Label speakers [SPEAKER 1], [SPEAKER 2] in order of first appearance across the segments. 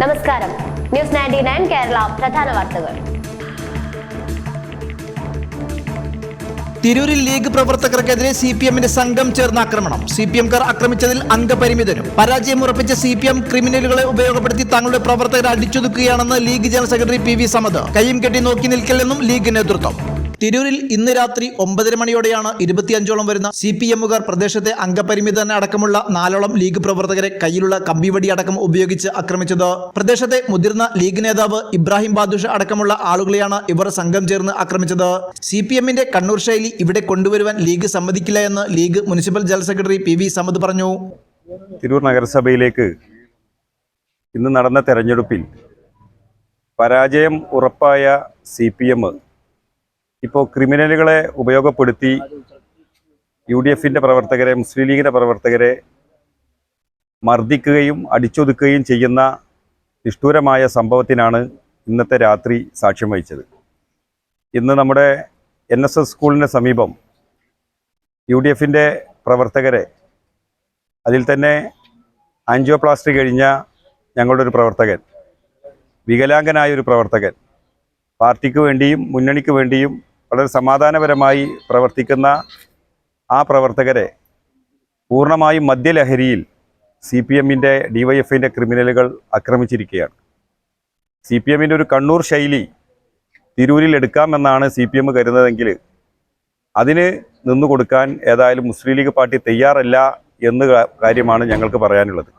[SPEAKER 1] നമസ്കാരം. News ninety nine Kerala പ്രധാന വാർത്തകൾ.
[SPEAKER 2] തിരൂരിൽ ലീഗ് പ്രവർത്തകർക്കെതിരെ സി പി എമ്മിന്റെ സംഘം ചേർന്ന ആക്രമണം. സി പി എംകാർ ആക്രമിച്ചതിൽ അംഗപരിമിതരും. പരാജയം ഉറപ്പിച്ച സി പി എം ക്രിമിനലുകളെ ഉപയോഗപ്പെടുത്തി തങ്ങളുടെ പ്രവർത്തകരെ അടിച്ചൊതുക്കുകയാണെന്ന് league general secretary P V Samad. കയ്യും കെട്ടി നോക്കി നിൽക്കില്ലെന്നും ലീഗ് നേതൃത്വം. തിരൂരിൽ ഇന്ന് രാത്രി ഒമ്പതര മണിയോടെയാണ് ഇരുപത്തിയഞ്ചോളം വരുന്ന സി പി എമ്മുകാർ പ്രദേശത്തെ അംഗപരിമിതന അടക്കമുള്ള നാലോളം ലീഗ് പ്രവർത്തകരെ കയ്യിലുള്ള കമ്പിവടി അടക്കം ഉപയോഗിച്ച് ആക്രമിച്ചത്. പ്രദേശത്തെ മുതിർന്ന ലീഗ് നേതാവ് ഇബ്രാഹിം ബാദുഷ അടക്കമുള്ള ആളുകളെയാണ് ഇവർ സംഘം ചേർന്ന് ആക്രമിച്ചത്. സി പി എമ്മിന്റെ കണ്ണൂർ ശൈലി ഇവിടെ കൊണ്ടുവരുവാൻ ലീഗ് സമ്മതിക്കില്ല എന്ന് league municipal general secretary P V Samad പറഞ്ഞു.
[SPEAKER 3] തിരൂർ നഗരസഭയിലേക്ക് ഇന്ന് നടന്ന തെരഞ്ഞെടുപ്പിൽ പരാജയം ഉറപ്പായ സി പി എം ഇപ്പോൾ ക്രിമിനലുകളെ ഉപയോഗപ്പെടുത്തി യു ഡി എഫിന്റെ പ്രവർത്തകരെ മുസ്ലിം ലീഗിന്റെ പ്രവർത്തകരെ മർദ്ദിക്കുകയും അടിച്ചൊതുക്കുകയും ചെയ്യുന്ന നിഷ്ഠൂരമായ സംഭവത്തിനാണ് ഇന്നത്തെ രാത്രി സാക്ഷ്യം വഹിച്ചത്. ഇന്ന് നമ്മുടെ എൻ എസ് എസ് സ്കൂളിന് സമീപം യു ഡി എഫിന്റെ പ്രവർത്തകരെ അതിൽ തന്നെ ആൻജിയോപ്ലാസ്റ്റി കഴിഞ്ഞ ഞങ്ങളുടെ ഒരു പ്രവർത്തകൻ വികലാംഗനായ ഒരു പ്രവർത്തകൻ പാർട്ടിക്ക് വേണ്ടിയും മുന്നണിക്ക് വേണ്ടിയും വളരെ സമാധാനപരമായി പ്രവർത്തിക്കുന്ന ആ പ്രവർത്തകരെ പൂർണമായും മദ്യലഹരിയിൽ സി പി എമ്മിന്റെ ഡി വൈ എഫിന്റെ ക്രിമിനലുകൾ ആക്രമിച്ചിരിക്കുകയാണ്. സി പി എമ്മിന്റെ ഒരു കണ്ണൂർ ശൈലി തിരൂരിൽ എടുക്കാമെന്നാണ് സി പി എം കരുതുന്നതെങ്കിൽ അതിന് നിന്നു കൊടുക്കാൻ ഏതായാലും മുസ്ലിം ലീഗ് പാർട്ടി തയ്യാറല്ല എന്ന് കാര്യമാണ് ഞങ്ങൾക്ക് പറയാനുള്ളത്.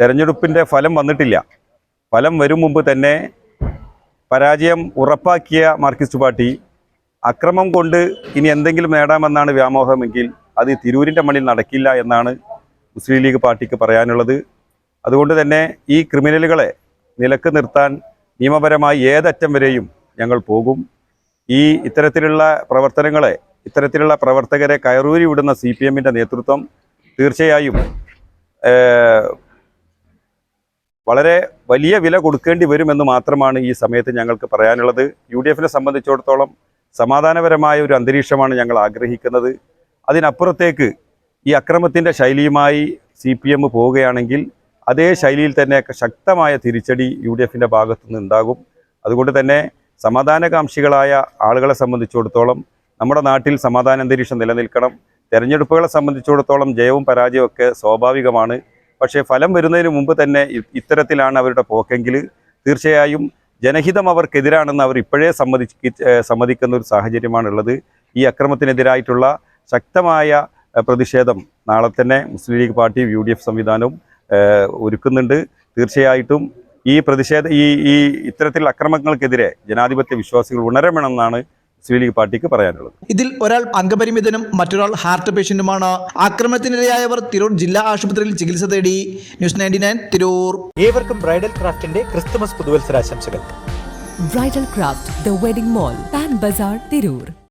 [SPEAKER 3] തെരഞ്ഞെടുപ്പിന്റെ ഫലം വന്നിട്ടില്ല. ഫലം വരും മുമ്പ് തന്നെ പരാജയം ഉറപ്പാക്കിയ മാർക്സിസ്റ്റ് പാർട്ടി അക്രമം കൊണ്ട് ഇനി എന്തെങ്കിലും നേടാമെന്നാണ് വ്യാമോഹമെങ്കിൽ അത് തിരൂരിന്റെ മണ്ണിൽ നടക്കില്ല എന്നാണ് മുസ്ലിം ലീഗ് പാർട്ടിക്ക് പറയാനുള്ളത്. അതുകൊണ്ട് തന്നെ ഈ ക്രിമിനലുകളെ നിലയ്ക്ക് നിർത്താൻ നിയമപരമായി ഏതറ്റം വരെയും ഞങ്ങൾ പോകും. ഈ ഇത്തരത്തിലുള്ള പ്രവർത്തനങ്ങളെ ഇത്തരത്തിലുള്ള പ്രവർത്തകരെ കയറൂരി വിടുന്ന സി പി എമ്മിന്റെ നേതൃത്വം തീർച്ചയായും വളരെ വലിയ വില കൊടുക്കേണ്ടി വരുമെന്ന് മാത്രമാണ് ഈ സമയത്ത് ഞങ്ങൾക്ക് പറയാനുള്ളത്. യു ഡി എഫിനെ സംബന്ധിച്ചിടത്തോളം സമാധാനപരമായ ഒരു അന്തരീക്ഷമാണ് ഞങ്ങൾ ആഗ്രഹിക്കുന്നത്. അതിനപ്പുറത്തേക്ക് ഈ അക്രമത്തിന്റെ ശൈലിയുമായി സി പി എം പോവുകയാണെങ്കിൽ അതേ ശൈലിയിൽ തന്നെ ശക്തമായ തിരിച്ചടി യു ഡി എഫിന്റെ ഭാഗത്തു നിന്നുണ്ടാകും അതുകൊണ്ട് തന്നെ സമാധാനകാംക്ഷികളായ ആളുകളെ സംബന്ധിച്ചിടത്തോളം നമ്മുടെ നാട്ടിൽ സമാധാന അന്തരീക്ഷം നിലനിൽക്കണം. തെരഞ്ഞെടുപ്പുകളെ സംബന്ധിച്ചിടത്തോളം ജയവും പരാജയവും ഒക്കെ സ്വാഭാവികമാണ്. പക്ഷേ ഫലം വരുന്നതിന് മുമ്പ് തന്നെ ഇത്തരത്തിലാണ് അവരുടെ പോക്കെങ്കിൽ തീർച്ചയായും ജനഹിതം അവർക്കെതിരാണെന്ന് അവർ ഇപ്പോഴേ സമ്മതി സമ്മതിക്കുന്ന ഒരു സാഹചര്യമാണുള്ളത്. ഈ അക്രമത്തിനെതിരായിട്ടുള്ള ശക്തമായ പ്രതിഷേധം നാളെ തന്നെ Muslim league party U D F സംവിധാനവും ഒരുക്കുന്നുണ്ട്. തീർച്ചയായിട്ടും ഈ പ്രതിഷേധ ഈ ഈ ഇത്തരത്തിലുള്ള അക്രമങ്ങൾക്കെതിരെ ജനാധിപത്യ വിശ്വാസികൾ ഉണരണമെന്നാണ് മുസ്ലിം ലീഗ് പാർട്ടിക്ക് പറയാനുള്ളത്.
[SPEAKER 2] ഇതിൽ ഒരാൾ അംഗപരിമിതനും മറ്റൊരാൾ ഹാർട്ട് പേഷ്യന്റുമാണ്. ആക്രമണത്തിനിരയായവർ തിരൂർ ജില്ലാ ആശുപത്രിയിൽ ചികിത്സ തേടി. News ninety nine Tirur.
[SPEAKER 4] ഏവർക്കും ബ്രൈഡൽ ക്രാഫ്റ്റിന്റെ Christmas പുതുവത്സരാശംസകൾ.
[SPEAKER 5] Bridal craft the wedding mall Pan Bazaar Tirur.